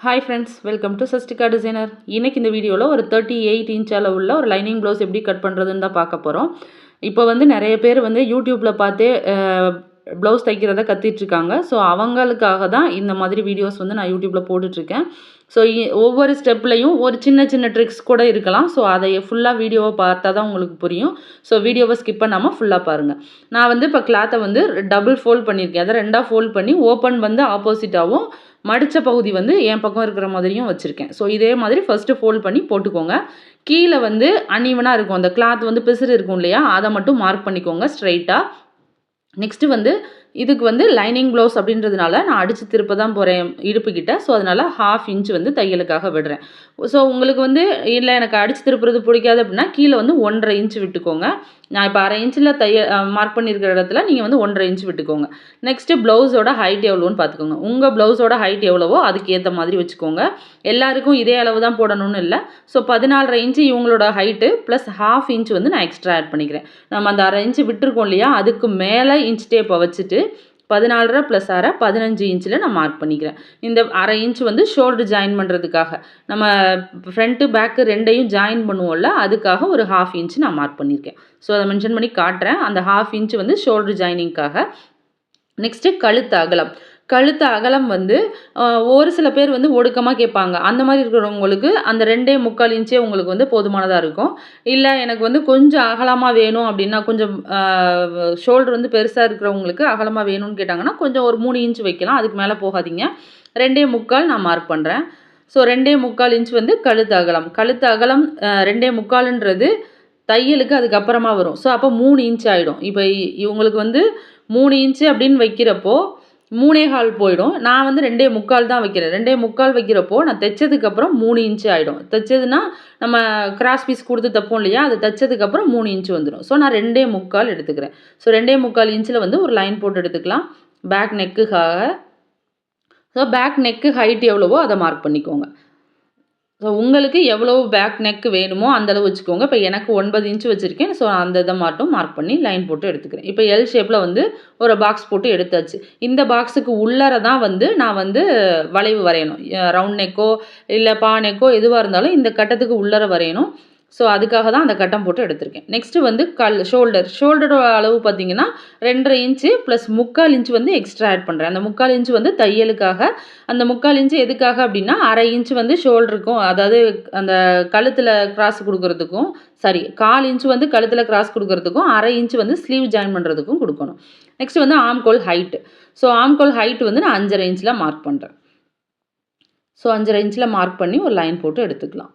Hi friends welcome to Sastika designer இன்னைக்கு இந்த வீடியோவில் ஒரு தேர்ட்டி எயிட் இன்ச் அளவுள்ள ஒரு லைனிங் ப்ளவுஸ் எப்படி கட் பண்ணுறதுன்னு தான் பார்க்க போகிறோம் இப்போ வந்து நிறைய பேர் வந்து யூடியூப்பில் பார்த்தே ப்ளவுஸ் தைக்கிறத கத்திட்ருக்காங்க ஸோ அவங்களுக்காக தான் இந்த மாதிரி வீடியோஸ் வந்து நான் யூடியூப்பில் போட்டுட்ருக்கேன் ஸோ ஒவ்வொரு ஸ்டெப்லையும் ஒரு சின்ன சின்ன ட்ரிக்ஸ் கூட இருக்கலாம். ஸோ அதை ஃபுல்லாக வீடியோவை பார்த்தா தான் உங்களுக்கு புரியும். ஸோ வீடியோவை ஸ்கிப் பண்ணாமல் ஃபுல்லாக பாருங்கள் நான் வந்து இப்போ கிளாத்தை வந்து டபுள் ஃபோல்ட் பண்ணியிருக்கேன். அதை ரெண்டாக ஃபோல்ட் பண்ணி ஓப்பன் வந்து ஆப்போசிட்டாகவும் மடித்த பகுதி வந்து என் பக்கம் இருக்கிற மாதிரியும் வச்சுருக்கேன். ஸோ இதே மாதிரி ஃபஸ்ட்டு ஃபோல்ட் பண்ணி போட்டுக்கோங்க. கீழே வந்து அன்ஈவனாக இருக்கும். அந்த கிளாத் வந்து பிசுறு இருக்கும் இல்லையா? அதை மட்டும் மார்க் பண்ணிக்கோங்க ஸ்ட்ரைட்டாக நெக்ஸ்ட்டு வந்து இதுக்கு வந்து லைனிங் ப்ளவுஸ் அப்படின்றதுனால நான் அடித்து திருப்ப தான் போகிறேன் இடுப்புக்கிட்ட ஸோ அதனால் ஹாஃப் இன்ச் வந்து தையலுக்காக விடுறேன். ஸோ உங்களுக்கு வந்து இல்லை எனக்கு அடித்து திருப்புறது பிடிக்காது அப்படின்னா கீழே வந்து ஒன்றரை இன்ச் விட்டுக்கோங்க. நான் இப்போ அரை இன்ச்சில் தைய மார்க் பண்ணியிருக்கிற இடத்துல நீங்கள் வந்து ஒன்றரை இன்ச் விட்டுக்கோங்க. நெக்ஸ்ட்டு ப்ளவுஸோட ஹைட் எவ்வளோன்னு பார்த்துக்கோங்க உங்கள் ப்ளவுஸோட ஹைட் எவ்வளவோ அதுக்கு ஏற்ற மாதிரி வச்சுக்கோங்க. எல்லாருக்கும் இதே அளவு தான் போடணும்னு இல்லை. ஸோ பதினாலரை இன்ச்சு இவங்களோட ஹைட்டு ப்ளஸ் ஹாஃப் இன்ச் வந்து நான் எக்ஸ்ட்ரா ஆட் பண்ணிக்கிறேன். நம்ம அந்த அரை இன்ச்சு விட்டுருக்கோம் இல்லையா? அதுக்கு மேலே இன்ச் டேப்பை வச்சுட்டு பதினாலரை ப்ளஸ் அரை பதினஞ்சு இன்ச்சில் நான் மார்க் பண்ணிக்கிறேன். இந்த அரை இன்ச் வந்து ஷோல்டர் ஜாயின் பண்ணுறதுக்காக நம்ம ஃப்ரண்ட்டு பேக்கு ரெண்டையும் ஜாயின் பண்ணுவோம்ல அதுக்காக ஒரு ஹாஃப் இன்ச் நான் மார்க் பண்ணியிருக்கேன் ஸோ அதை மென்ஷன் பண்ணி காட்டுறேன். அந்த ஹாஃப் இன்ச் வந்து ஷோல்டர் ஜாயினிங்காக நெக்ஸ்ட்டு கழுத்து அகலம். கழுத்து அகலம் வந்து ஒரு சில பேர் வந்து ஒடுக்கமாக கேட்பாங்க. அந்த மாதிரி இருக்கிறவங்களுக்கு அந்த ரெண்டே முக்கால் இன்ச்சே உங்களுக்கு வந்து போதுமானதாக இருக்கும். இல்லை எனக்கு வந்து கொஞ்சம் அகலமாக வேணும் அப்படின்னா கொஞ்சம் ஷோல்டர் வந்து பெருசாக இருக்கிறவங்களுக்கு அகலமாக வேணும்னு கேட்டாங்கன்னா கொஞ்சம் ஒரு மூணு இன்ச் வைக்கலாம். அதுக்கு மேலே போகாதீங்க. ரெண்டே முக்கால் நான் மார்க் பண்ணுறேன் ஸோ ரெண்டே முக்கால் இன்ச் வந்து கழுத்து அகலம். கழுத்து அகலம் ரெண்டே முக்கால்ன்றது தையலுக்கு அதுக்கப்புறமா வரும். ஸோ அப்போ மூணு இன்ச் ஆகிடும் இப்போ இவங்களுக்கு வந்து மூணு இன்ச்சு அப்படின்னு வைக்கிறப்போ மூணே கால் போயிடும். நான் வந்து ரெண்டே முக்கால் தான் வைக்கிறேன். ரெண்டே முக்கால் வைக்கிறப்போ நான் தைச்சதுக்கப்புறம் மூணு இன்ச்சு ஆகிடும் தைச்சதுன்னா நம்ம கிராஸ் பீஸ் கொடுத்து தைப்போம் இல்லையா? அது தைச்சதுக்கப்புறம் மூணு இன்ச்சு வந்துடும் ஸோ நான் ரெண்டே முக்கால் எடுத்துக்கிறேன். ஸோ ரெண்டே முக்கால் இன்ச்சில் வந்து ஒரு லைன் போட்டு எடுத்துக்கலாம். பேக் நெக்குக்காக ஸோ பேக் நெக்கு ஹைட் எவ்வளவோ அதை மார்க் பண்ணிக்கோங்க. ஸோ உங்களுக்கு எவ்வளோ பேக் நெக்கு வேணுமோ அந்தளவு வச்சுக்கோங்க. இப்போ எனக்கு ஒன்பது இன்ச்சு வச்சுருக்கேன். ஸோ அந்த இதை மட்டும் மார்க் பண்ணி லைன் போட்டு எடுத்துக்கிறேன். இப்போ எல் ஷேப்பில் வந்து ஒரு பாக்ஸ் போட்டு எடுத்தாச்சு. இந்த பாக்ஸுக்கு உள்ளார தான் வந்து நான் வந்து வளைவு வரையணும். ரவுண்ட் நெக்கோ இல்லை பா நெக்கோ எதுவாக இருந்தாலும் இந்த கட்டத்துக்கு உள்ளார வரையணும். ஸோ அதுக்காக தான் அந்த கட்டம் போட்டு எடுத்திருக்கேன். நெக்ஸ்ட்டு வந்து கல் ஷோல்டர் ஷோல்டரோட அளவு பார்த்தீங்கன்னா ரெண்டரை இன்ச்சு ப்ளஸ் முக்கால் இன்ச்சு வந்து எக்ஸ்ட்ரா ஆட் பண்ணுறேன் அந்த முக்கால் இன்ச்சு வந்து தையலுக்காக. அந்த முக்கால் இன்ச்சு எதுக்காக அப்படின்னா அரை இன்ச்சு வந்து ஷோல்டருக்கும் அதாவது அந்த கழுத்தில் கிராஸ் கொடுக்கறதுக்கும் சாரி கால் இன்ச்சு வந்து கழுத்தில் கிராஸ் கொடுக்கறதுக்கும் அரை இன்ச்சு வந்து ஸ்லீவ் ஜாயின் பண்ணுறதுக்கும் கொடுக்கணும். நெக்ஸ்ட் வந்து ஆம்கோல் ஹைட்டு ஸோ ஆம்கோல் ஹைட் வந்து நான் அஞ்சரை இன்ச்சில் மார்க் பண்ணுறேன் ஸோ அஞ்சரை இன்ச்சில் மார்க் பண்ணி ஒரு லைன் போட்டு எடுத்துக்கலாம்.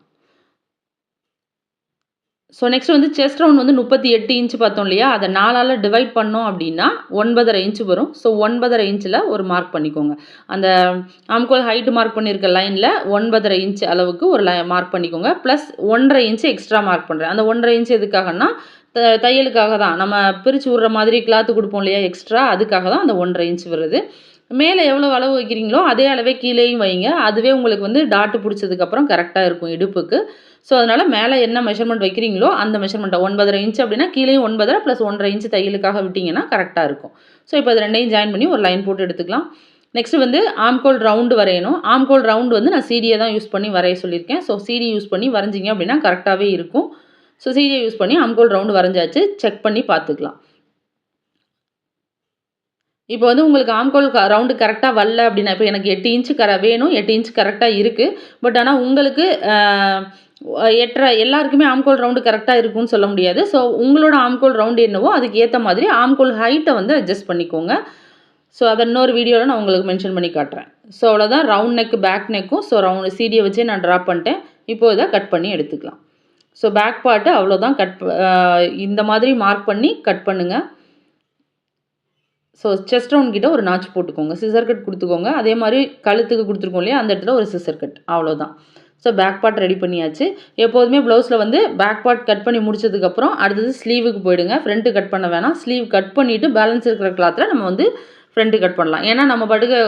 ஸோ நெக்ஸ்ட் வந்து செஸ்ட் ரவுண்ட் வந்து முப்பத்தி எட்டு இன்ச்சு பார்த்தோம் இல்லையா? அதை நாலால் டிவைட் பண்ணோம் அப்படின்னா ஒன்பதரை இன்ச்சு வரும். ஸோ ஒன்பதரை இன்ச்சில் ஒரு மார்க் பண்ணிக்கோங்க. அந்த ஆம்கோல் ஹைட்டு மார்க் பண்ணியிருக்க லைனில் ஒன்பதரை இன்ச் அளவுக்கு ஒரு லை மார்க் பண்ணிக்கோங்க. ப்ளஸ் ஒன்றரை இன்ச்சு எக்ஸ்ட்ரா மார்க் பண்ணுறேன் அந்த ஒன்றரை இன்ச்சு எதுக்காகனா த தையலுக்காக தான். நம்ம பிரித்து விட்ற மாதிரி கிளாத்து கொடுப்போம் இல்லையா எக்ஸ்ட்ரா அதுக்காக தான் அந்த ஒன்றரை இன்ச் வருது. மேலே எவ்வளோ அளவு வைக்கிறீங்களோ அதே அளவே கீழேயும் வைங்க. அதுவே உங்களுக்கு வந்து டாட்டு பிடிச்சதுக்கப்புறம் கரெக்டாக இருக்கும் இடுப்புக்கு. ஸோ அதனால் மேலே என்ன மெஷர்மெண்ட் வைக்கிறீங்களோ அந்த மெஷர்மெண்ட்டை ஒன்பதரை இன்ச் அப்படின்னா கீழேயும் ஒன்பதரை ப்ளஸ் ஒன்றரை இன்ச் தையலுக்காக விட்டிங்கன்னா கரெக்டாக இருக்கும். ஸோ இப்போ அது ரெண்டையும் ஜாயின் பண்ணி ஒரு லைன் போட்டு எடுத்துக்கலாம். நெக்ஸ்ட் வந்து ஆம்கோல் ரவுண்டு வரையணும். ஆம்கோல் ரவுண்டு வந்து நான் சீடியை தான் யூஸ் பண்ணி வரைய சொல்லியிருக்கேன். ஸோ சீடி யூஸ் பண்ணி வரைஞ்சிங்க அப்படின்னா கரெக்டாகவே இருக்கும். ஸோ சீடியை யூஸ் பண்ணி ஆம்கோல் ரவுண்டு வரைஞ்சாச்சு. செக் பண்ணி பார்த்துக்கலாம். இப்போ வந்து உங்களுக்கு ஆம்கோல் ரவுண்டு கரெக்டாக வரல அப்படின்னா இப்போ எனக்கு எட்டு இன்ச்சு கர வேணும். எட்டு இன்ச் கரெக்டாக இருக்குது பட் ஆனால் உங்களுக்கு எட்டரை எல்லாருக்குமே ஆம்கோல் ரவுண்டு கரெக்டாக இருக்கும்னு சொல்ல முடியாது. ஸோ உங்களோட ஆம்கோல் ரவுண்டு என்னவோ அதுக்கு ஏற்ற மாதிரி ஆம்கோல் ஹைட்டை வந்து அட்ஜஸ்ட் பண்ணிக்கோங்க. ஸோ அதை இன்னொரு வீடியோவில் நான் உங்களுக்கு மென்ஷன் பண்ணி காட்டுறேன். ஸோ அவ்வளோதான் ரவுண்ட் நெக்கு பேக் நெக்கும் ஸோ ரவுண்டு சீடியை வச்சே நான் ட்ரா பண்ணிட்டேன். இப்போ இதை கட் பண்ணி எடுத்துக்கலாம். ஸோ பேக் பார்ட்டு அவ்வளோதான் கட் இந்த மாதிரி மார்க் பண்ணி கட் பண்ணுங்கள் ஸோ செஸ்ட் ரவுண்ட் கிட்ட ஒரு நாச்சு போட்டுக்கோங்க. சிசர் கட் கொடுத்துக்கோங்க. அதே மாதிரி கழுத்துக்கு கொடுத்துருக்கோம் இல்லையா? அந்த இடத்துல ஒரு சிசர் கட் அவ்வளோதான் ஸோ பேக் பார்ட் ரெடி பண்ணியாச்சு. எப்போதுமே ப்ளவுஸில் வந்து பேக் பார்ட் கட் பண்ணி முடிச்சதுக்கப்புறம் அடுத்தது ஸ்லீவுக்கு போயிடுங்க. ஃப்ரண்ட்டு கட் பண்ண வேணாம். ஸ்லீவ் கட் பண்ணிவிட்டு பேலன்ஸ் இருக்கிற கிளாத்தில் நம்ம வந்து ஃப்ரண்ட்டு கட் பண்ணலாம். ஏன்னா நம்ம பாட்டுக்கு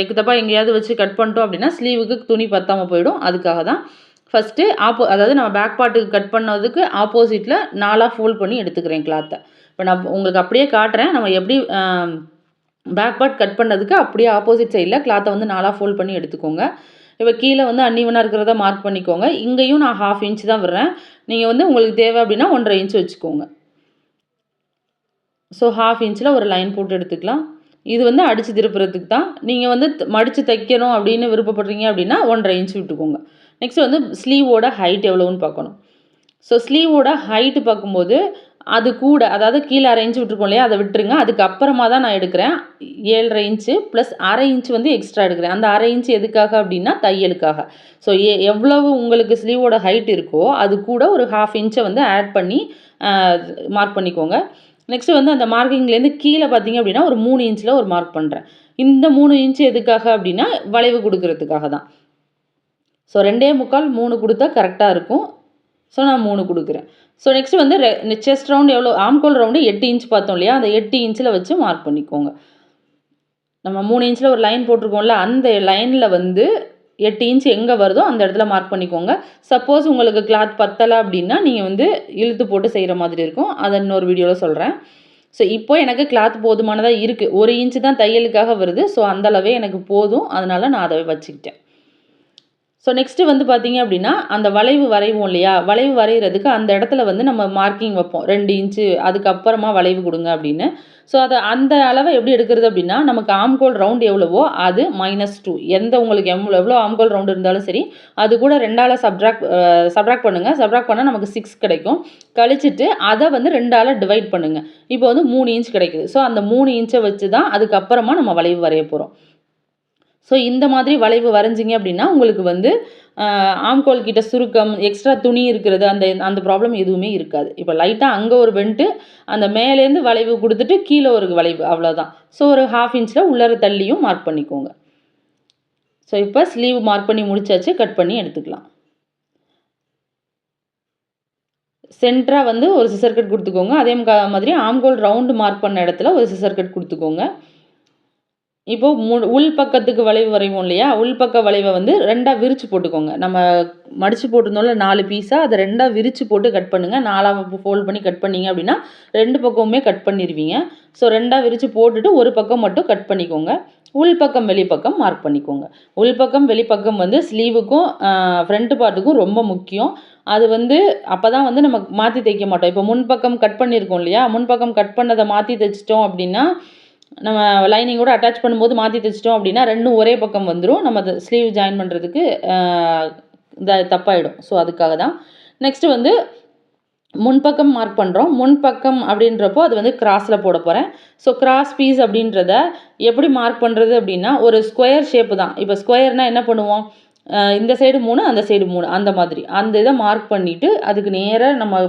எக்குத்தப்பா எங்கேயாவது வச்சு கட் பண்ணிட்டோம் அப்படின்னா ஸ்லீவுக்கு துணி பத்தாமல் போயிடும். அதுக்காக தான். ஃபஸ்ட்டு ஆப்போ அதாவது நம்ம பேக் பார்ட்டுக்கு கட் பண்ணதுக்கு ஆப்போசிட்டில் நாலாக ஃபோல்ட் பண்ணி எடுத்துக்கிறேன் கிளாத்தை இப்போ நான் உங்களுக்கு அப்படியே காட்டுறேன். நம்ம எப்படி பேக் பார்ட் கட் பண்ணதுக்கு அப்படியே ஆப்போசிட் சைடில் கிளாத்தை வந்து நாலாக ஃபோல்ட் பண்ணி எடுத்துக்கோங்க. இப்போ கீழே வந்து அன்னிவனாக இருக்கிறத மார்க் பண்ணிக்கோங்க. இங்கேயும் நான் ஹாஃப் இன்ச் தான் விடுறேன். நீங்கள் வந்து உங்களுக்கு தேவை அப்படின்னா ஒன்றரை இன்ச் வச்சுக்கோங்க. ஸோ ஹாஃப் இன்ச்சில் ஒரு லைன் போட்டு எடுத்துக்கலாம். இது வந்து அடித்து திருப்புறதுக்கு தான். நீங்கள் வந்து மடித்து தைக்கணும் அப்படின்னு விருப்பப்படுறீங்க அப்படின்னா ஒன்றரை இன்ச் விட்டுக்கோங்க. நெக்ஸ்ட் வந்து ஸ்லீவோட ஹைட் எவ்வளோன்னு பார்க்கணும். ஸோ ஸ்லீவோட ஹைட்டு பார்க்கும்போது அது கூட அதாவது கீழே அரை இன்ச்சு விட்டுருக்கோம் இல்லையா அதை விட்டுருங்க. அதுக்கப்புறமா தான் நான் எடுக்கிறேன். ஏழரை இன்ச்சு ப்ளஸ் அரை இன்ச்சு வந்து எக்ஸ்ட்ரா எடுக்கிறேன். அந்த அரை இன்ச்சு எதுக்காக அப்படின்னா தையலுக்காக. ஸோ எ எவ்வளவு உங்களுக்கு ஸ்லீவோட ஹைட் இருக்கோ அது கூட ஒரு ஹாஃப் இன்ச்சை வந்து ஆட் பண்ணி மார்க் பண்ணிக்கோங்க. நெக்ஸ்ட்டு வந்து அந்த மார்க்கிங்லேருந்து கீழே பார்த்தீங்க அப்படின்னா ஒரு மூணு இன்ச்சில் ஒரு மார்க் பண்ணுறேன் இந்த மூணு இன்ச்சு எதுக்காக அப்படின்னா வளைவு கொடுக்கறதுக்காக தான். ஸோ ரெண்டே முக்கால் மூணு கொடுத்தா கரெக்டாக இருக்கும். ஸோ நான் மூணு கொடுக்குறேன். ஸோ நெக்ஸ்ட் வந்து ரெ செஸ்ட் ரவுண்டு எவ்வளோ ஆம்கோல் ரவுண்டு எட்டு இன்ச் பார்த்தோம் இல்லையா? அந்த எட்டு இன்ச்சில் வச்சு மார்க் பண்ணிக்கோங்க. நம்ம மூணு இன்ச்சில் ஒரு லைன் போட்டிருக்கோம்ல அந்த லைனில் வந்து எட்டு இன்ச் எங்கே வருதோ அந்த இடத்துல மார்க் பண்ணிக்கோங்க. சப்போஸ் உங்களுக்கு கிளாத் பத்தலை அப்படின்னா நீங்கள் வந்து இழுத்து போட்டு செய்கிற மாதிரி இருக்கும். அதை இன்னொரு வீடியோவில் சொல்கிறேன் ஸோ இப்போ எனக்கு கிளாத் போதுமானதாக இருக்குது ஒரு இன்ச்சு தான் தையலுக்காக வருது. ஸோ அந்தளவே எனக்கு போதும். அதனால் நான் அதை வச்சுக்கிட்டேன். ஸோ நெக்ஸ்ட்டு வந்து பார்த்தீங்க அப்படின்னா அந்த வளைவு வரைவோம் இல்லையா? வளைவு வரைகிறதுக்கு அந்த இடத்துல வந்து நம்ம மார்க்கிங் வைப்போம். ரெண்டு இன்ச்சு அதுக்கப்புறமா வளைவு கொடுங்க அப்படின்னு. ஸோ அதை அந்த அளவை எப்படி எடுக்கிறது அப்படின்னா நமக்கு ஆம்கோல் ரவுண்ட் எவ்வளவோ அது மைனஸ் டூ எந்த உங்களுக்கு எவ்வளோ எவ்வளோ ஆம்கோல் ரவுண்ட் இருந்தாலும் சரி அது கூட ரெண்டால் சப்ட்ராக்ட் சப்ட்ராக்ட் பண்ணுங்கள் சப்ட்ராக்ட் பண்ணால் நமக்கு சிக்ஸ் கிடைக்கும். கழிச்சிட்டு அதை வந்து ரெண்டால் டிவைட் பண்ணுங்கள் இப்போ வந்து மூணு இன்ச் கிடைக்குது. ஸோ அந்த மூணு இன்ச்சை வச்சு தான் அதுக்கப்புறமா நம்ம வளைவு வரைய போகிறோம் ஸோ இந்த மாதிரி வளைவு வரைஞ்சிங்க அப்படின்னா உங்களுக்கு வந்து ஆம்கோல் கிட்ட சுருக்கம் எக்ஸ்ட்ரா துணி இருக்கிறது அந்த அந்த ப்ராப்ளம் எதுவுமே இருக்காது. இப்போ லைட்டாக அங்கே ஒரு வெண்ட்டு அந்த மேலேருந்து வளைவு கொடுத்துட்டு கீழே ஒரு வளைவு அவ்வளோதான் ஸோ ஒரு ஹாஃப் இன்ச்சில் உள்ளர தள்ளியும் மார்க் பண்ணிக்கோங்க. ஸோ இப்போ ஸ்லீவ் மார்க் பண்ணி முடிச்சாச்சு கட் பண்ணி எடுத்துக்கலாம். சென்டராக வந்து ஒரு சிசர் கட் கொடுத்துக்கோங்க. அதே மாதிரி ஆம்கோல் ரவுண்டு மார்க் பண்ண இடத்துல ஒரு சிசர் கட் கொடுத்துக்கோங்க. இப்போது மு உள் பக்கத்துக்கு வளைவு வரைவோம் இல்லையா? உள் பக்க வளைவை வந்து ரெண்டாக விரித்து போட்டுக்கோங்க. நம்ம மடித்து போட்டிருந்தோம்ல நாலு பீஸாக அதை ரெண்டாக விரித்து போட்டு கட் பண்ணுங்கள் நாலாக ஃபோல்ட் பண்ணி கட் பண்ணிங்க அப்படின்னா ரெண்டு பக்கமுமே கட் பண்ணிடுவீங்க ஸோ ரெண்டாக விரித்து போட்டுட்டு ஒரு பக்கம் மட்டும் கட் பண்ணிக்கோங்க. உள் பக்கம் வெளிப்பக்கம் மார்க் பண்ணிக்கோங்க. உள் பக்கம் வெளிப்பக்கம் வந்து ஸ்லீவுக்கும் ஃப்ரண்ட் பார்ட்டுக்கும் ரொம்ப முக்கியம். அது வந்து அப்போ தான் வந்து நம்ம மாற்றி தைக்க மாட்டோம். இப்போ முன்பக்கம் கட் பண்ணியிருக்கோம் இல்லையா? முன்பக்கம் கட் பண்ணதை மாற்றி தைச்சிட்டோம் அப்படின்னா நம்ம லைனிங்கோட அட்டாச் பண்ணும்போது மாற்றி தைச்சிட்டோம் அப்படின்னா ரெண்டும் ஒரே பக்கம் வந்துடும் நம்ம அதை ஸ்லீவ் ஜாயின் பண்ணுறதுக்கு இந்த தப்பாயிடும். ஸோ அதுக்காக தான் நெக்ஸ்ட்டு வந்து முன்பக்கம் மார்க் பண்ணுறோம் முன்பக்கம் அப்படின்றப்போ அது வந்து கிராஸில் போட போகிறேன் ஸோ கிராஸ் பீஸ் அப்படின்றத எப்படி மார்க் பண்ணுறது அப்படின்னா ஒரு ஸ்கொயர் ஷேப்பு தான். இப்போ ஸ்கொயர்னால் என்ன பண்ணுவோம்? இந்த சைடு மூணு அந்த சைடு மூணு அந்த மாதிரி. அந்த இதை மார்க் பண்ணிவிட்டு அதுக்கு நேராக நம்ம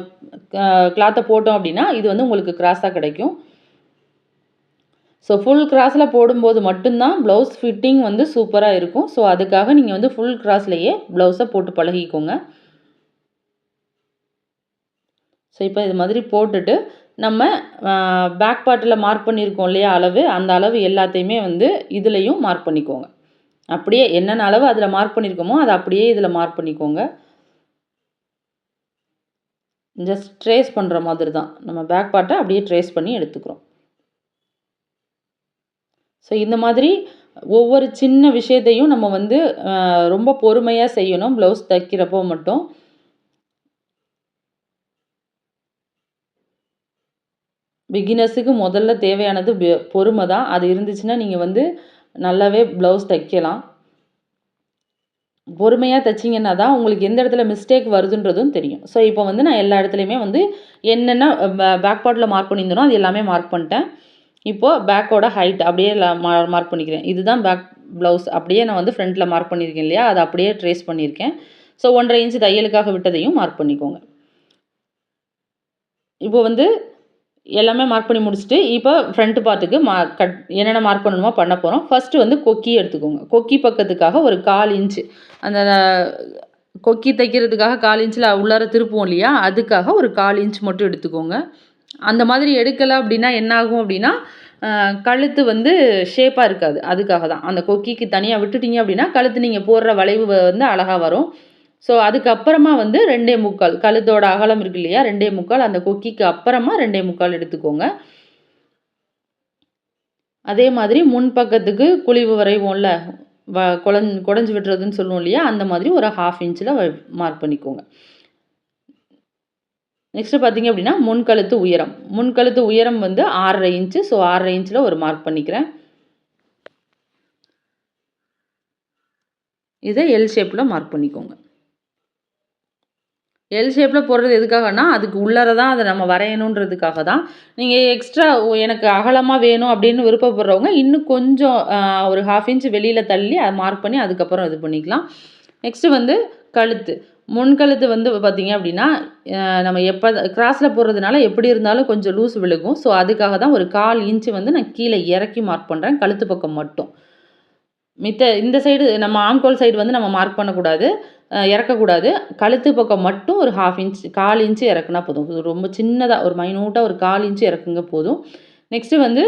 கிளாத்தை போட்டோம் அப்படின்னா இது வந்து உங்களுக்கு கிராஸாக கிடைக்கும். ஸோ ஃபுல் கிராஸில் போடும்போது மட்டும்தான் ப்ளவுஸ் ஃபிட்டிங் வந்து சூப்பராக இருக்கும். ஸோ அதுக்காக நீங்கள் வந்து ஃபுல் கிராஸ்லேயே ப்ளவுஸை போட்டு பழகிக்கோங்க. ஸோ இப்போ இது மாதிரி போட்டுட்டு நம்ம பேக் பார்ட்டில் மார்க் பண்ணியிருக்கோம் இல்லையா அளவு அந்த அளவு எல்லாத்தையுமே வந்து இதுலேயும் மார்க் பண்ணிக்கோங்க. அப்படியே என்னென்ன அளவு அதில் மார்க் பண்ணியிருக்கோமோ அதை அப்படியே இதில் மார்க் பண்ணிக்கோங்க. ஜஸ்ட் ட்ரேஸ் பண்ணுற மாதிரி தான் நம்ம பேக் பார்ட்டை அப்படியே ட்ரேஸ் பண்ணி எடுத்துக்கிறோம். ஸோ இந்த மாதிரி ஒவ்வொரு சின்ன விஷயத்தையும் நம்ம வந்து ரொம்ப பொறுமையாக செய்யணும். ப்ளவுஸ் தைக்கிறப்போ மட்டும். பிகினர்ஸுக்கு முதல்ல தேவையானது பொறுமை தான். அது இருந்துச்சுன்னா நீங்கள் வந்து நல்லாவே ப்ளவுஸ் தைக்கலாம். பொறுமையாக தைச்சிங்கன்னா தான் உங்களுக்கு எந்த இடத்துல மிஸ்டேக் வருதுன்றதும் தெரியும். ஸோ இப்போ வந்து நான் எல்லா இடத்துலையுமே வந்து என்னென்ன பேக்பார்ட்டில் மார்க் பண்ணியிருந்தனோ அது எல்லாமே மார்க் பண்ணிட்டேன். இப்போது பேக்கோட ஹைட் அப்படியே மார்க் பண்ணிக்கிறேன். இதுதான் பேக் ப்ளவுஸ் அப்படியே நான் வந்து ஃப்ரண்ட்டில் மார்க் பண்ணியிருக்கேன் இல்லையா? அதை அப்படியே ட்ரேஸ் பண்ணியிருக்கேன். ஸோ ஒன்றரை இன்ச்சு தையலுக்காக விட்டதையும் மார்க் பண்ணிக்கோங்க. இப்போ வந்து எல்லாமே மார்க் பண்ணி முடிச்சுட்டு இப்போ ஃப்ரண்ட் பார்ட்டுக்கு மா கட் என்னென்ன மார்க் பண்ணணுமோ பண்ண போகிறோம் ஃபஸ்ட்டு வந்து கொக்கி எடுத்துக்கோங்க. கொக்கி பக்கத்துக்காக ஒரு கால் இன்ச்சு அந்த கொக்கி தைக்கிறதுக்காக கால் இன்ச்சில் உள்ளார திருப்புவோம் இல்லையா? அதுக்காக ஒரு கால் இன்ச் மட்டும் எடுத்துக்கோங்க. அந்த மாதிரி எடுக்கலை அப்படின்னா என்ன ஆகும் அப்படின்னா கழுத்து வந்து ஷேப்பாக இருக்காது. அதுக்காக தான் அந்த கொக்கிக்கு தனியாக விட்டுட்டிங்க அப்படின்னா கழுத்து நீங்கள் போடுற வளைவு வந்து அழகாக வரும். ஸோ அதுக்கப்புறமா வந்து ரெண்டே முக்கால் கழுத்தோட அகலம் இருக்கு இல்லையா? ரெண்டே முக்கால் அந்த கொக்கிக்கு அப்புறமா ரெண்டே முக்கால் எடுத்துக்கோங்க. அதே மாதிரி முன் பக்கத்துக்கு குழிவு வரைவோம்ல வ குழஞ் குடஞ்சி விட்டுறதுன்னு சொல்லுவோம் இல்லையா? அந்த மாதிரி ஒரு ஹாஃப் இன்ச்சில் மார்க் பண்ணிக்கோங்க. நெக்ஸ்ட்டு பார்த்தீங்க அப்படின்னா முன்கழுத்து உயரம். முன்கழுத்து உயரம் வந்து ஆறரை இன்ச்சு ஸோ ஆறரை இன்ச்சில் ஒரு மார்க் பண்ணிக்கிறேன். இதை எல் ஷேப்பில் மார்க் பண்ணிக்கோங்க. எல் ஷேப்பில் போடுறது எதுக்காகனா அதுக்கு உள்ளார தான் அதை நம்ம வரையணுன்றதுக்காக தான். நீங்கள் எக்ஸ்ட்ரா எனக்கு அகலமாக வேணும் அப்படின்னு விருப்பப்படுறவங்க இன்னும் கொஞ்சம் ஒரு ஹாஃப் இன்ச் வெளியில் தள்ளி அதை மார்க் பண்ணி அதுக்கப்புறம் இது பண்ணிக்கலாம். நெக்ஸ்ட்டு வந்து கழுத்து. முன்கழுத்து வந்து பார்த்திங்க அப்படின்னா நம்ம எப்போ கிராஸில் போடுறதுனால எப்படி இருந்தாலும் கொஞ்சம் லூஸ் விழுகும். ஸோ அதுக்காக தான் ஒரு கால் இன்ச்சு வந்து நான் கீழே இறக்கி மார்க் பண்ணுறேன் கழுத்து பக்கம் மட்டும். மித்த இந்த சைடு நம்ம ஆம்கோல் சைடு வந்து நம்ம மார்க் பண்ணக்கூடாது. இறக்கக்கூடாது. கழுத்து பக்கம் மட்டும் ஒரு ஹாஃப் இன்ச் கால் இன்ச்சு இறக்குனா போதும். ரொம்ப சின்னதாக ஒரு மைனூட்டாக ஒரு கால் இன்ச்சு இறக்குங்க போதும். நெக்ஸ்ட்டு வந்து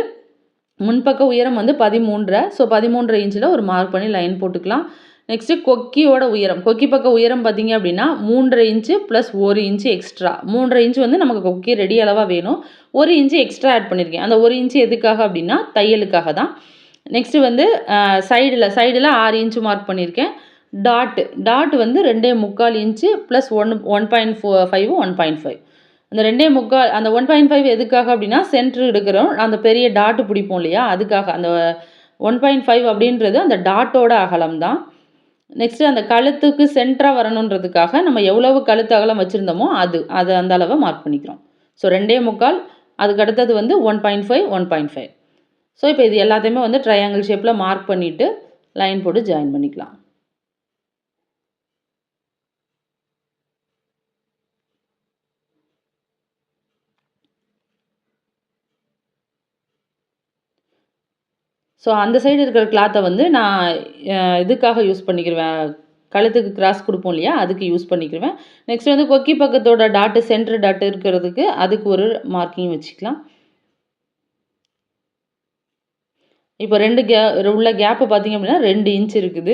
முன்பக்க உயரம் வந்து பதிமூன்றரை. ஸோ பதிமூன்றரை இன்ச்சில் ஒரு மார்க் பண்ணி லைன் போட்டுக்கலாம். நெக்ஸ்ட்டு கொக்கியோட உயரம். கொக்கி பக்க உயரம் பார்த்திங்க அப்படின்னா மூன்றரை இன்ச்சு ப்ளஸ் ஒரு இன்ச்சு எக்ஸ்ட்ரா மூன்றரை இன்ச்சு வந்து நமக்கு கொக்கி ரெடி அளவாக வேணும். ஒரு இன்ச்சு எக்ஸ்ட்ரா ஆட் பண்ணியிருக்கேன் அந்த ஒரு இன்ச்சு எதுக்காக அப்படின்னா தையலுக்காக தான். நெக்ஸ்ட்டு வந்து சைடில் சைடில் ஆறு இன்ச்சு மார்க் பண்ணியிருக்கேன் டாட்டு டாட் வந்து ரெண்டே முக்கால் inch plus one one point four five one point five அந்த ரெண்டே முக்கால் அந்த ஒன் பாயிண்ட் ஃபைவ் எதுக்காக அப்படின்னா சென்ட்ரு எடுக்கிறோம். அந்த பெரிய டாட்டு பிடிப்போம் இல்லையா? அதுக்காக. அந்த ஒன் பாயிண்ட் ஃபைவ் அப்படின்றது அந்த டாட்டோட அகலம் தான். நெக்ஸ்ட்டு அந்த கழுத்துக்கு சென்டராக வரணுன்றதுக்காக நம்ம எவ்வளவு கழுத்து அகலம் வச்சுருந்தோமோ அது அது அந்த அளவை மார்க் பண்ணிக்கிறோம். ஸோ ரெண்டே முக்கால் அதுக்கு அடுத்தது வந்து one point five one point five so இப்போ இது எல்லாத்தையுமே வந்து ட்ரையாங்கிள் ஷேப்பில் மார்க் பண்ணிவிட்டு லைன் போட்டு ஜாயின் பண்ணிக்கலாம். ஸோ அந்த சைடு இருக்கிற கிளாத்தை வந்து நான் இதுக்காக யூஸ் பண்ணிக்கிடுவேன் கழுத்துக்கு கிராஸ் கொடுப்போம் இல்லையா? அதுக்கு யூஸ் பண்ணிக்கிடுவேன் நெக்ஸ்ட் வந்து கொக்கி பக்கத்தோட டாட்டு சென்ட்ரு டாட்டு இருக்கிறதுக்கு அதுக்கு ஒரு மார்க்கிங் வச்சுக்கலாம். இப்போ ரெண்டு கே உள்ள கேப்பு பார்த்திங்க அப்படின்னா ரெண்டு இன்ச் இருக்குது.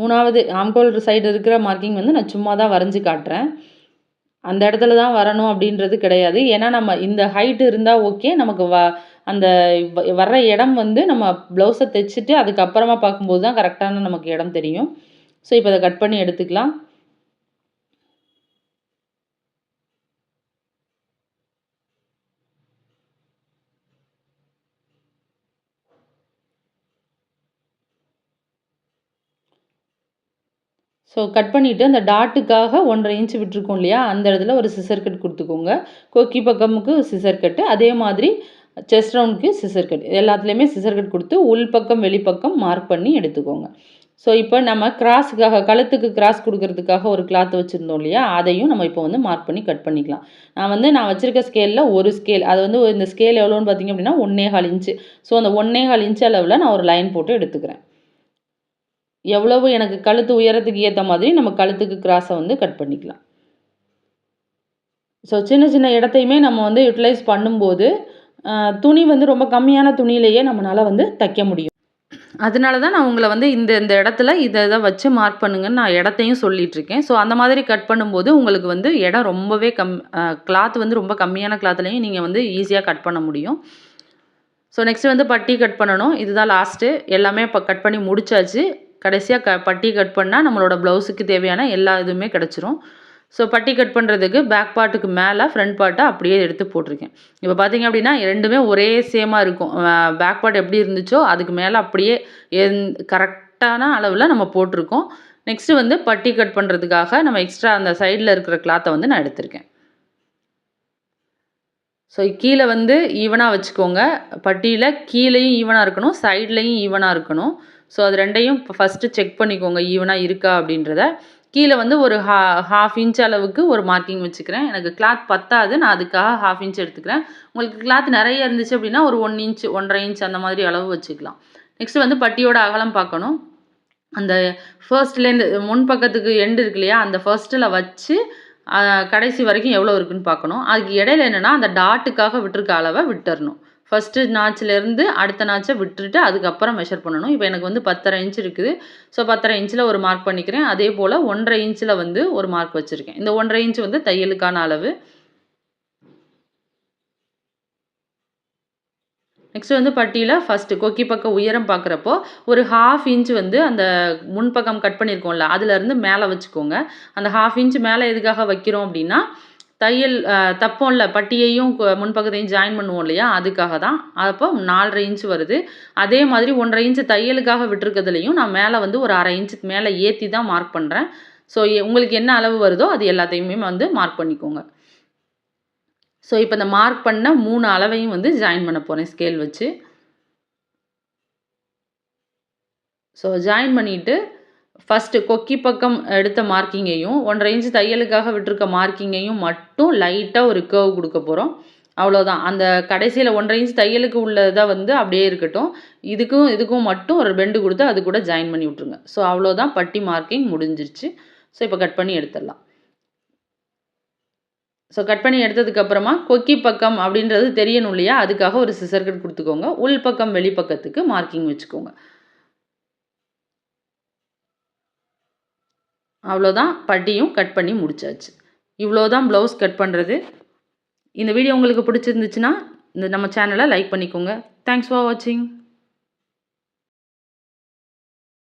மூணாவது ஆம்கோல் சைடு இருக்கிற மார்க்கிங் வந்து நான் சும்மா தான் வரைஞ்சி காட்டுறேன். அந்த இடத்துல தான் வரணும் அப்படின்றது கிடையாது. ஏன்னா நம்ம இந்த ஹைட்டு இருந்தால் ஓகே நமக்கு வ அந்த வர்ற இடம் வந்து நம்ம ப்ளவுஸை தைச்சிட்டு அதுக்கப்புறமா பார்க்கும்போது தான் கரெக்டான நமக்கு இடம் தெரியும். ஸோ இப்போ அதை கட் பண்ணி எடுத்துக்கலாம். ஸோ கட் பண்ணிவிட்டு அந்த டாட்டுக்காக ஒன்றரை இன்ச்சு விட்டுருக்கோம் இல்லையா? அந்த இடத்துல ஒரு சிசர் கட் கொடுத்துக்கோங்க. கொக்கி பக்கமுக்கு சிசர் கட்டு அதே மாதிரி செஸ்ட் ரவுண்டுக்கு சிசர் கட் எல்லாத்துலேயுமே சிசர் கட் கொடுத்து உள் பக்கம் வெளிப்பக்கம் மார்க் பண்ணி எடுத்துக்கோங்க. ஸோ இப்போ நம்ம கிராஸுக்காக கழுத்துக்கு கிராஸ் கொடுக்கறதுக்காக ஒரு கிளாத் வச்சுருந்தோம் இல்லையா? அதையும் நம்ம இப்போ வந்து மார்க் பண்ணி கட் பண்ணிக்கலாம். நான் வந்து நான் வச்சுருக்க ஸ்கேலில் ஒரு ஸ்கேல் அது வந்து இந்த ஸ்கேல் எவ்வளோன்னு பார்த்தீங்க அப்படின்னா ஒன்றே கால் இன்ச்சு ஸோ அந்த ஒன்றே கால் இன்ச்சு அளவில் நான் ஒரு லைன் போட்டு எடுத்துக்கிறேன். எவ்வளவு எனக்கு கழுத்து உயரத்துக்கு ஏற்ற மாதிரி நம்ம கழுத்துக்கு கிராஸை வந்து கட் பண்ணிக்கலாம். ஸோ சின்ன சின்ன இடத்தையுமே நம்ம வந்து யூட்டிலைஸ் பண்ணும்போது துணி வந்து ரொம்ப கம்மியான துணியிலேயே நம்மளால் வந்து தைக்க முடியும். அதனால தான் நான் உங்களை வந்து இந்த இந்த இடத்துல இதை இதை வச்சு மார்க் பண்ணுங்கன்னு நான் இடத்தையும் சொல்லிகிட்ருக்கேன் ஸோ அந்த மாதிரி கட் பண்ணும்போது உங்களுக்கு வந்து இடம் ரொம்பவே கம் கிளாத் வந்து ரொம்ப கம்மியான கிளாத்லேயும் நீங்கள் வந்து ஈஸியாக கட் பண்ண முடியும். ஸோ நெக்ஸ்ட்டு வந்து பட்டி கட் பண்ணணும். இதுதான் லாஸ்ட்டு எல்லாமே இப்போ கட் பண்ணி முடிச்சாச்சு. கடைசியாக க பட்டி கட் பண்ணால் நம்மளோட ப்ளவுஸுக்கு தேவையான எல்லா இதுவுமே கிடச்சிரும். ஸோ பட்டி கட் பண்ணுறதுக்கு பேக் பார்ட்டுக்கு மேலே ஃப்ரண்ட் பார்ட்டை அப்படியே எடுத்து போட்டிருக்கேன். இப்போ பார்த்தீங்க அப்படின்னா ரெண்டுமே ஒரே சேமாக இருக்கும். பேக் பார்ட் எப்படி இருந்துச்சோ அதுக்கு மேலே அப்படியே எந் கரெக்டான அளவில் நம்ம போட்டிருக்கோம். நெக்ஸ்ட்டு வந்து பட்டி கட் பண்ணுறதுக்காக நம்ம எக்ஸ்ட்ரா அந்த சைடில் இருக்கிற கிளாத்தை வந்து நான் எடுத்திருக்கேன். ஸோ கீழே வந்து ஈவனாக வச்சுக்கோங்க. பட்டியில் கீழேயும் ஈவனாக இருக்கணும் சைட்லேயும் ஈவனாக இருக்கணும். ஸோ அது ரெண்டையும் இப்போ ஃபஸ்ட்டு செக் பண்ணிக்கோங்க ஈவனாக இருக்கா அப்படின்றத. கீழே வந்து ஒரு ஹா ஹாஃப் இன்ச் அளவுக்கு ஒரு மார்க்கிங் வச்சுக்கிறேன். எனக்கு கிளாத் பத்தாது நான் அதுக்காக ஹாஃப் இன்ச் எடுத்துக்கிறேன். உங்களுக்கு கிளாத் நிறைய இருந்துச்சு அப்படின்னா ஒரு ஒன் இன்ச் ஒன்றரை இன்ச் அந்த மாதிரி அளவு வச்சுக்கலாம். நெக்ஸ்ட்டு வந்து பட்டியோட அகலம் பார்க்கணும். அந்த ஃபர்ஸ்ட்லேருந்து முன் பக்கத்துக்கு எண்டு இருக்கு இல்லையா அந்த ஃபர்ஸ்ட்டில் வச்சு கடைசி வரைக்கும் எவ்வளோ இருக்குன்னு பார்க்கணும். அதுக்கு இடையில என்னென்னா அந்த டாட்டுக்காக விட்டுருக்க அளவை விட்டுறணும். ஃபஸ்ட்டு நாச்சிலேருந்து அடுத்த நாச்சை விட்டுட்டு அதுக்கப்புறம் மெஷர் பண்ணணும். இப்போ எனக்கு வந்து பத்தரை இன்ச் இருக்குது. ஸோ பத்தரை இன்ச்சில் ஒரு மார்க் பண்ணிக்கிறேன். அதே போல் ஒன்றரை இன்ச்சில் வந்து ஒரு மார்க் வச்சுருக்கேன். இந்த ஒன்றரை இன்ச் வந்து தையலுக்கான அளவு. நெக்ஸ்ட் வந்து பட்டியில் ஃபஸ்ட்டு கொக்கி பக்கம் உயரம் பார்க்குறப்போ ஒரு ஹாஃப் இன்ச் வந்து அந்த முன்பக்கம் கட் பண்ணியிருக்கோம்ல அதுலேருந்து மேலே வச்சுக்கோங்க. அந்த ஹாஃப் இன்ச் மேலே எதுக்காக வைக்கிறோம் அப்படின்னா தையல் தப்போம்ல பட்டியையும் முன்பக்கத்தையும் ஜாயின் பண்ணுவோம் இல்லையா அதுக்காக தான். அப்போ நாலரை இன்ச் வருது. அதே மாதிரி ஒன்றரை இன்ச் தையலுக்காக விட்டுருக்கிறதுலையும் நான் மேலே வந்து ஒரு அரை இன்ச்சுக்கு மேலே ஏற்றி தான் மார்க் பண்ணுறேன் ஸோ உங்களுக்கு என்ன அளவு வருதோ அது எல்லாத்தையுமே வந்து மார்க் பண்ணிக்கோங்க. ஸோ இப்போ இந்த மார்க் பண்ண மூணு அளவையும் வந்து ஜாயின் பண்ண போகிறேன் ஸ்கேல் வச்சு. ஸோ ஜாயின் பண்ணிவிட்டு ஃபஸ்ட்டு கொக்கி பக்கம் எடுத்த மார்க்கிங்கையும் ஒன்றரை இன்ச் தையலுக்காக விட்டுருக்க மார்க்கிங்கையும் மட்டும் லைட்டாக ஒரு கேர்வ் கொடுக்க போகிறோம் அவ்வளோதான் அந்த கடைசியில் ஒன்றரை இன்ச் தையலுக்கு உள்ளதாக வந்து அப்படியே இருக்கட்டும். இதுக்கும் இதுக்கும் மட்டும் ஒரு பெண்டு கொடுத்து அது கூட ஜாயின் பண்ணி விட்ருங்க ஸோ அவ்வளோதான் பட்டி மார்க்கிங் முடிஞ்சிருச்சு. ஸோ இப்போ கட் பண்ணி எடுத்துடலாம். ஸோ கட் பண்ணி எடுத்ததுக்கப்புறமா கொக்கி பக்கம் அப்படின்றது தெரியணும் இல்லையா? அதுக்காக ஒரு சிசர் கட் கொடுத்துக்கோங்க. உள் பக்கம் வெளிப்பக்கத்துக்கு மார்க்கிங் வச்சுக்கோங்க. அவ்வளோதான் பட்டியும் கட் பண்ணி முடிச்சாச்சு. இவ்வளோதான் ப்ளவுஸ் கட் பண்ணுறது இந்த வீடியோ உங்களுக்கு பிடிச்சிருந்துச்சுன்னா இந்த நம்ம சேனலை லைக் பண்ணிக்கோங்க. தேங்க்ஸ் ஃபார் வாட்சிங்